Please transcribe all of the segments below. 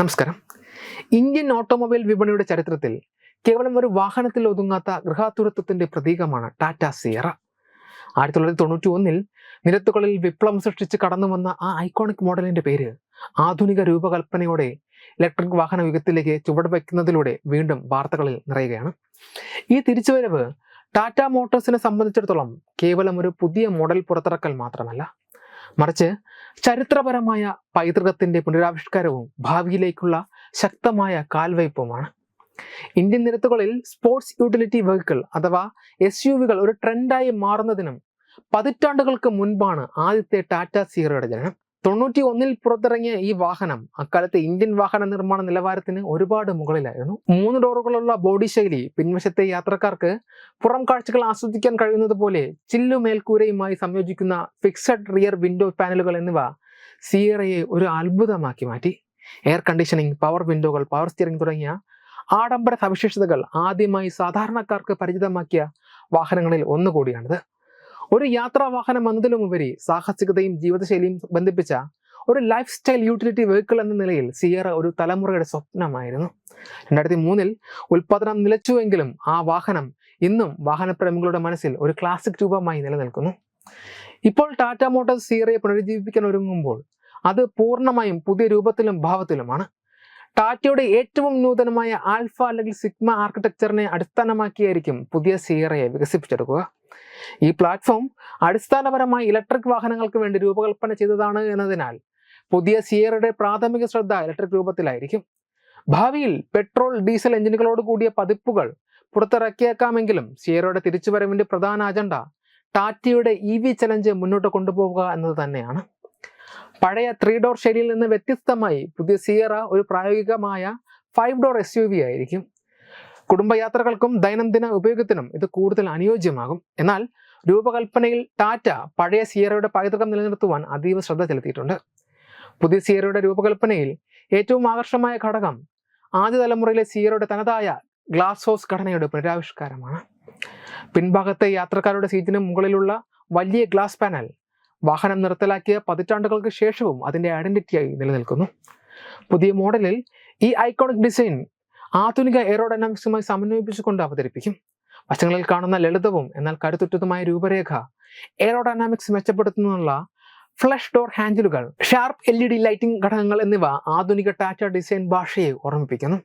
നമസ്കാരം. Indian automobile വിപണിയുടെ ചരിത്രത്തിൽ കേവലം ഒരു വാഹനത്തിൽ ഒതുങ്ങാത്ത ഗൃഹാതുരത്വത്തിന്റെ പ്രതീകമാണ് ടാറ്റ സിയറ. ആയിരത്തി തൊള്ളായിരത്തി തൊണ്ണൂറ്റി ഒന്നിൽ നിരത്തുകളിൽ വിപ്ലവം സൃഷ്ടിച്ച് കടന്നു വന്ന ആ ഐക്കോണിക് മോഡലിന്റെ പേര് ആധുനിക രൂപകൽപ്പനയോടെ ഇലക്ട്രിക് വാഹന യുഗത്തിലേക്ക് ചുവടുവെക്കുന്നതിലൂടെ വീണ്ടും വാർത്തകളിൽ നിറയുകയാണ്. ഈ തിരിച്ചുവരവ് ടാറ്റ മോട്ടോഴ്സിനെ സംബന്ധിച്ചിടത്തോളം കേവലം ഒരു പുതിയ മോഡൽ പുറത്തിറക്കൽ മാത്രമല്ല മറിച്ച് ചരിത്രപരമായ പൈതൃകത്തിന്റെ പുനരാവിഷ്കാരവും ഭാവിയിലേക്കുള്ള ശക്തമായ കാൽവയ്പുമാണ്. ഇന്ത്യൻ നിരത്തുകളിൽ സ്പോർട്സ് യൂട്ടിലിറ്റി വെഹിക്കിൾ അഥവാ എസ് യു വികൾ ഒരു ട്രെൻഡായി മാറുന്നതിനും പതിറ്റാണ്ടുകൾക്ക് മുൻപാണ് ആദ്യത്തെ ടാറ്റ സീറോയുടെ ജനനം തൊണ്ണൂറ്റി ഒന്നിൽ പുറത്തിറങ്ങിയ ഈ വാഹനം അക്കാലത്തെ ഇന്ത്യൻ വാഹന നിർമ്മാണ നിലവാരത്തിന് ഒരുപാട് മുകളിലായിരുന്നു. മൂന്ന് ഡോറുകളുള്ള ബോഡി ശൈലി പിൻവശത്തെ യാത്രക്കാർക്ക് പുറം കാഴ്ചകൾ ആസ്വദിക്കാൻ കഴിയുന്നത് പോലെ ചില്ലു മേൽക്കൂരയുമായി സംയോജിക്കുന്ന ഫിക്സഡ് റിയർ വിൻഡോ പാനലുകൾ എന്നിവ സിയറയെ ഒരു അത്ഭുതമാക്കി മാറ്റി. എയർ കണ്ടീഷനിങ് പവർ വിൻഡോകൾ പവർ സ്റ്റിയറിംഗ് തുടങ്ങിയ ആഡംബര സവിശേഷതകൾ ആദ്യമായി സാധാരണക്കാർക്ക് പരിചിതമാക്കിയ വാഹനങ്ങളിൽ ഒന്നുകൂടിയാണിത്. ഒരു യാത്രാ വാഹനം എന്നതിലുമുപരി സാഹസികതയും ജീവിതശൈലിയും ബന്ധിപ്പിച്ച ഒരു ലൈഫ് സ്റ്റൈൽ യൂട്ടിലിറ്റി വെഹിക്കിൾ എന്ന നിലയിൽ സിയറ ഒരു തലമുറയുടെ സ്വപ്നമായിരുന്നു. രണ്ടായിരത്തി മൂന്നിൽ ഉൽപാദനം നിലച്ചുവെങ്കിലും ആ വാഹനം ഇന്നും വാഹനപ്രേമികളുടെ മനസ്സിൽ ഒരു ക്ലാസിക് രൂപമായി നിലനിൽക്കുന്നു. ഇപ്പോൾ ടാറ്റ മോട്ടോഴ്സ് സിയറയെ പുനരുജ്ജീവിപ്പിക്കാൻ ഒരുങ്ങുമ്പോൾ അത് പൂർണമായും പുതിയ രൂപത്തിലും ഭാവത്തിലുമാണ്. ടാറ്റയുടെ ഏറ്റവും നൂതനമായ ആൽഫ അല്ലെങ്കിൽ സിഗ്മ ആർക്കിടെക്ചറിനെ അടിസ്ഥാനമാക്കിയായിരിക്കും പുതിയ സിയറയെ വികസിപ്പിച്ചെടുക്കുക. ഈ പ്ലാറ്റ്ഫോം അടിസ്ഥാനപരമായി ഇലക്ട്രിക് വാഹനങ്ങൾക്ക് വേണ്ടി രൂപകൽപ്പന ചെയ്തതാണ് എന്നതിനാൽ പുതിയ സിയറയുടെ പ്രാഥമിക ശ്രദ്ധ ഇലക്ട്രിക് രൂപത്തിലായിരിക്കും. ഭാവിയിൽ പെട്രോൾ ഡീസൽ എഞ്ചിനുകളോട് കൂടിയ പതിപ്പുകൾ പുറത്തിറക്കിയേക്കാമെങ്കിലും സിയറയുടെ തിരിച്ചുവരവിന്റെ പ്രധാന അജണ്ട ടാറ്റയുടെ ഇ വി ചലഞ്ച് മുന്നോട്ട് കൊണ്ടുപോവുക എന്നത് തന്നെയാണ്. പഴയ ത്രീ ഡോർ ശൈലിയിൽ നിന്ന് വ്യത്യസ്തമായി പുതിയ സിയറ ഒരു പ്രായോഗികമായ five door S U V ആയിരിക്കും. കുടുംബയാത്രകൾക്കും ദൈനംദിന ഉപയോഗത്തിനും ഇത് കൂടുതൽ അനുയോജ്യമാകും. എന്നാൽ രൂപകൽപ്പനയിൽ ടാറ്റ പഴയ സിയറയുടെ പൈതൃകം നിലനിർത്തുവാൻ അതീവ ശ്രദ്ധ ചെലുത്തിയിട്ടുണ്ട്. പുതിയ സിയറയുടെ രൂപകൽപ്പനയിൽ ഏറ്റവും ആകർഷമായ ഘടകം ആദ്യ തലമുറയിലെ സിയറയുടെ തനതായ ഗ്ലാസ് ഹൗസ് ഘടനയുടെ പുനരാവിഷ്കാരമാണ്. പിൻഭാഗത്തെ യാത്രക്കാരുടെ സീറ്റിന് മുകളിലുള്ള വലിയ ഗ്ലാസ് പാനൽ വാഹനം നിർത്തലാക്കിയ പതിറ്റാണ്ടുകൾക്ക് ശേഷവും അതിന്റെ ഐഡന്റിറ്റിയായി നിലനിൽക്കുന്നു. പുതിയ മോഡലിൽ ഈ ഐക്കോണിക് ഡിസൈൻ ആധുനിക എയറോഡൈനാമിക്സുമായി സമന്വയിപ്പിച്ചുകൊണ്ട് അവതരിപ്പിക്കും. വശങ്ങളിൽ കാണുന്ന ലളിതവും എന്നാൽ കരുത്തുറ്റതുമായ രൂപരേഖ എയറോഡൈനാമിക്സ് മെച്ചപ്പെടുത്തുന്നതിനുള്ള ഫ്ലഷ് ഡോർ ഹാൻഡിലുകൾ sharp L E D lighting ഘടകങ്ങൾ എന്നിവ ആധുനിക ടാറ്റ ഡിസൈൻ ഭാഷയെ ഓർമ്മിപ്പിക്കുന്നു.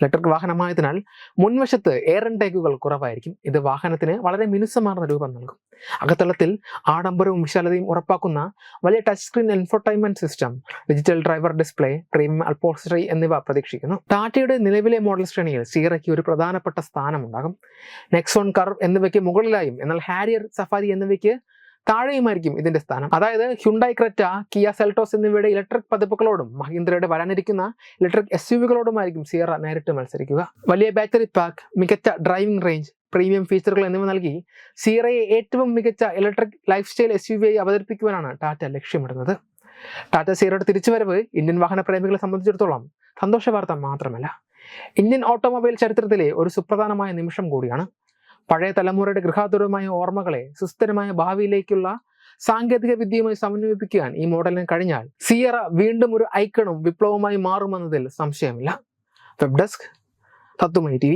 ഇലക്ട്രിക് വാഹനമായതിനാൽ മുൻവശത്ത് എയർ ഇൻടേക്കുകൾ കുറവായിരിക്കും. ഇത് വാഹനത്തിന് വളരെ മിനുസമാർന്ന രൂപം നൽകും. അകത്തളത്തിൽ ആഡംബരവും വിശാലതയും ഉറപ്പാക്കുന്ന വലിയ touch screen infotainment system digital driver display premium upholstery എന്നിവ പ്രതീക്ഷിക്കുന്നു. ടാറ്റയുടെ നിലവിലെ മോഡൽ ശ്രേണിയിൽ സീറയ്ക്ക് ഒരു പ്രധാനപ്പെട്ട സ്ഥാനമുണ്ടാകും. നെക്സോൺ കർവ് എന്നിവയ്ക്ക് മുകളിലായും എന്നാൽ ഹാരിയർ സഫാരി എന്നിവയ്ക്ക് താഴെയുമായിരിക്കും ഇതിന്റെ സ്ഥാനം. അതായത് ഹ്യുണ്ടായി ക്രെറ്റ കിയ സെൽട്ടോസ് എന്നിവയുടെ ഇലക്ട്രിക് പതിപ്പുകളോടും മഹീന്ദ്രയുടെ വരാനിരിക്കുന്ന ഇലക്ട്രിക് എസ് യു വികളോടുമായിരിക്കും സിയറ നേരിട്ട് മത്സരിക്കുക. വലിയ ബാറ്ററി പാക്ക് മികച്ച ഡ്രൈവിംഗ് റേഞ്ച് പ്രീമിയം ഫീച്ചറുകൾ എന്നിവ നൽകി സിയറയെ ഏറ്റവും മികച്ച electric lifestyle S U V ആയി അവതരിപ്പിക്കുവാനാണ് ടാറ്റ ലക്ഷ്യമിടുന്നത്. ടാറ്റ സിയറയുടെ തിരിച്ചുവരവ് ഇന്ത്യൻ വാഹന പ്രേമികളെ സംബന്ധിച്ചിടത്തോളം സന്തോഷ വാർത്ത മാത്രമല്ല. ഇന്ത്യൻ ഓട്ടോമൊബൈൽ ചരിത്രത്തിലെ ഒരു സുപ്രധാനമായ നിമിഷം കൂടിയാണ് പഴയ തലമുറയുടെ ഗൃഹാതുരമായ ഓർമ്മകളെ സുസ്ഥിരമായ ഭാവിയിലേക്കുള്ള സാങ്കേതിക വിദ്യയുമായി സമന്വയിപ്പിക്കാൻ ഈ മോഡലിന് കഴിഞ്ഞാൽ സിയറ വീണ്ടും ഒരു ഐക്കണും വിപ്ലവമായി മാറുമെന്നതിൽ സംശയമില്ല. വെബ് ഡെസ്ക് തത്വമൈ ടി